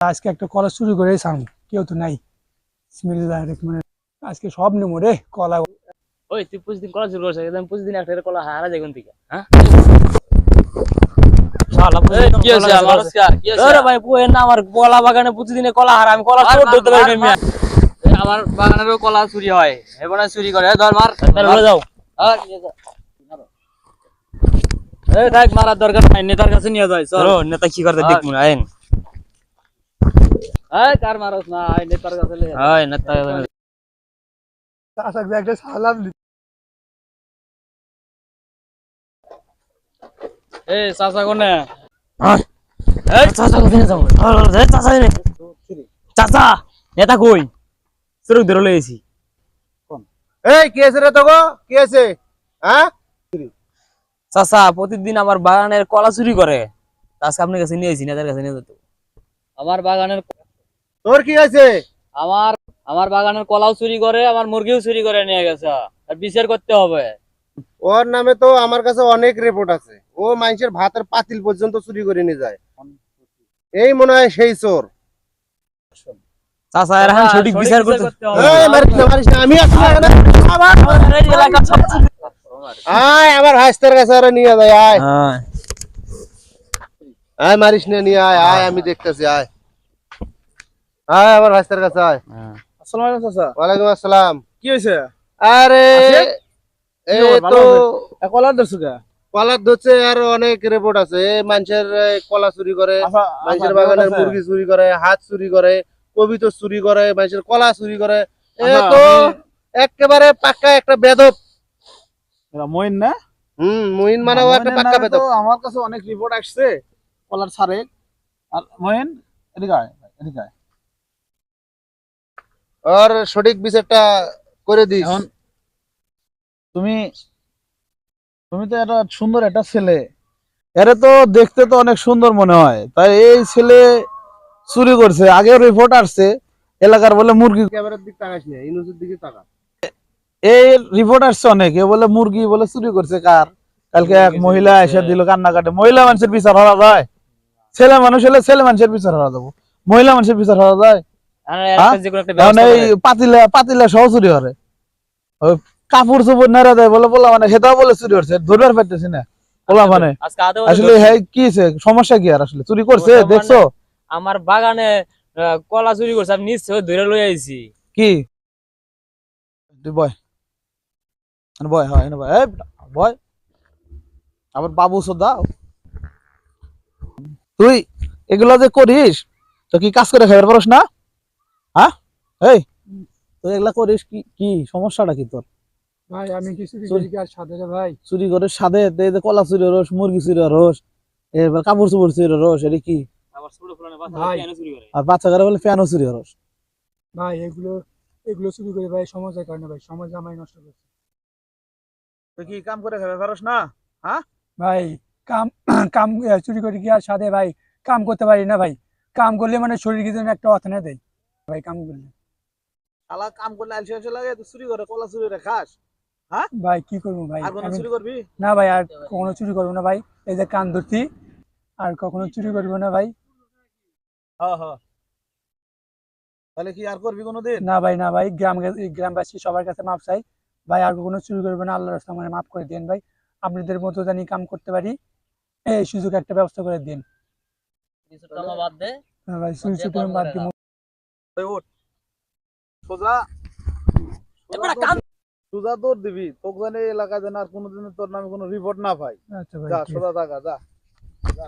আজকে একটা কলা চুরি করে সাম কেউ তো নাই। বিসমিল্লাহির আজকে সব নেব রে কলা। ওই তুই প্রতিদিন কলা চুরি করছিস একদম প্রতিদিন একটা কলা হারা যায় কোন থেকে হ্যাঁ? আমার কলা বাগানে প্রতিদিনে কলা হারা আমি কলা চোর ধরতে পারি আমার বাগানেরও কলা চুরি হয় এবার চুরি করে ধর মার। তাহলে যাও। নিয়ে যা। থাক মারার দরকার নাই নেতার কাছে নিয়ে চল। চলো নেতা কি করতে দেখব না এই কার মারস না এই নেতার কাছে লে নেতা আশা একটা সালাম এই চাচা কোনে? এই চাচা কোথায় যাব? এই চাচা রে চাচা নেতা কই চোর ধরে লইছি এই কি আছে রে তোগো কি আছে? হ্যাঁ চাচা প্রতিদিন আমার বাগানের কলা চুরি করে আজকে আপনার কাছে নিয়েছি নেতার কাছে নিয়ে যেত আমার বাগানের তোর কি আছে আমার আমার বাগানের কলাও চুরি করে আমার মুরগিও চুরি করে নিয়ে গেছে। আর বিচার করতে হবে। ওর নামে তো আমার কাছে অনেক রিপোর্ট আছে। ও মানুষের ভাতের পাতিল পর্যন্ত চুরি করে নিয়ে যায়। এই মনে হয় সেই চোর। চাচা এর সঠিক বিচার করতে হবে। এই, মারিস না, মারিস না, আমি আছি না এখানে। এই এলাকার সব চুরি- আয় আমার ভাইস্তার কাছে আরে নিয়ে যায় আয়। হ্যাঁ। আয় মারিস না নিয়ে আয় আয় আমি দেখতেছি আয়। আয় আমার ভাইস্তার কাছে আয়। হ্যাঁ। আসসালামু আলাইকুম চাচা। ওয়ালাইকুম আসসালাম। কি হয়েছে? আরে এই তো কলার দর্শক কে? কলার ধরছে আর অনেক রিপোর্ট আছে। মানুষের কলা চুরি করে মানুষের বাগানের মুরগি চুরি করে হাত চুরি করে কবিতা চুরি করে মানুষের কলা চুরি করে। এ তো একেবারে পাক্কা একটা বেদব। মইন না? হুম মুহিন মানে ও একটা পাক্কা বেদব। আমার কাছে অনেক রিপোর্ট আসছে কলার সারে আর মইন এদিকে আয় এদিকে আর সঠিক বিচারটা করে দিস। এখন তুমি তুমি তো একটা সুন্দর একটা ছেলে। এরে তো দেখতে তো অনেক সুন্দর মনে হয়। তাই এই ছেলে চুরি করছে আগে রিপোর্ট আসছে এলাকার বলে মুরগি ক্যামেরার দিক তাকাস না ইনুজের দিকে তাকা। এই রিপোর্ট আসছে অনেক এ বলে মুরগি বলে চুরি করছে কার? কালকে এক মহিলা এসে দিল কান্নাকাটে। মহিলা মানুষের বিচার হওয়া যায়। ছেলে মানুষ হলে ছেলে মানুষের বিচার হওয়া যাব। মহিলা মানুষের বিচার হওয়া যায়। আর একটা যে কোনো একটা এখন ব্যবস্থা পাতিলা পাতিলা সহ চুরি করে। কাপড় চোপড় নেড়া দেয় বলে বলা মানে সেটাও বলে চুরি করছে ধরবার পারতেছি না। বলা মানে আসলে হ্যাঁ কি সমস্যা কি আর আসলে? চুরি করছে মানে- দেখছ? আমার বাগানে কলা চুরি করছে আমি নিশ্চয় ধরে লই আইছি। কি? তুই বয়। বয় হ্যাঁ বয়। বয়। আবার বাবু তুই এগুলো যে করিস তো কি কাজ করে খাবার পারস না? এই তুই এগুলা করিস কি কি সমস্যাটা কি তোর? ভাই আমি কিছু কিছু চুরি- আর সাথে রে ভাই। চুরি করে সাদে কলা চুরি রস মুরগি চুরি রস এবার কাপড় চুপড় চুরি রস এটা কি? আমার ছোট ফুলানে ভাই। কেন চুরি করে? আর বাচ্চা করে বলে ফ্যানও চুরি রস ভাই এগুলো এগুলো চুরি করে ভাই সমাজের কারণে ভাই সমাজ আমায় নষ্ট করছে। তুই কি কাম করে খাবার পারস না? ভাই কাম কাম চুরি করে কি আর সাথে ভাই কাম করতে পারি না ভাই। কাম করলে মানে শরীর কি যেন একটা অথনা দেয়। ভাই কাম করলে। শালা কাম করলে আলসি আলসি লাগে তুই চুরি করে কলা চুরি করে খাস। ভাই কি করব ভাই? আর কোনো চুরি করবি? না ভাই আর কখনো চুরি করব না ভাই। এই যে কান ধরছি আর কখনো চুরি করব না ভাই। হ্যাঁ হ্যাঁ তাহলে কি আর করবি কোনোদিন? না ভাই না ভাই গ্রাম গ্রামবাসী সবার কাছে মাপ চাই। ভাই আর কখনো চুরি করব না আল্লাহ রাস্তা মানে মাফ করে দেন ভাই। আপনাদের মতো জানি কাম করতে পারি। এই সুযোগ একটা ব্যবস্থা করে দিন। বাদ দে। হ্যাঁ ভাই চুরি চুরি বাদ উঠ। সোজা? সোজা দৌড় দিবি তোকে জানি এই এলাকায় যেন আর কোনোদিন তোর নামে কোনো রিপোর্ট না পাই। আচ্ছা যা সোজা থাকা যা। যা।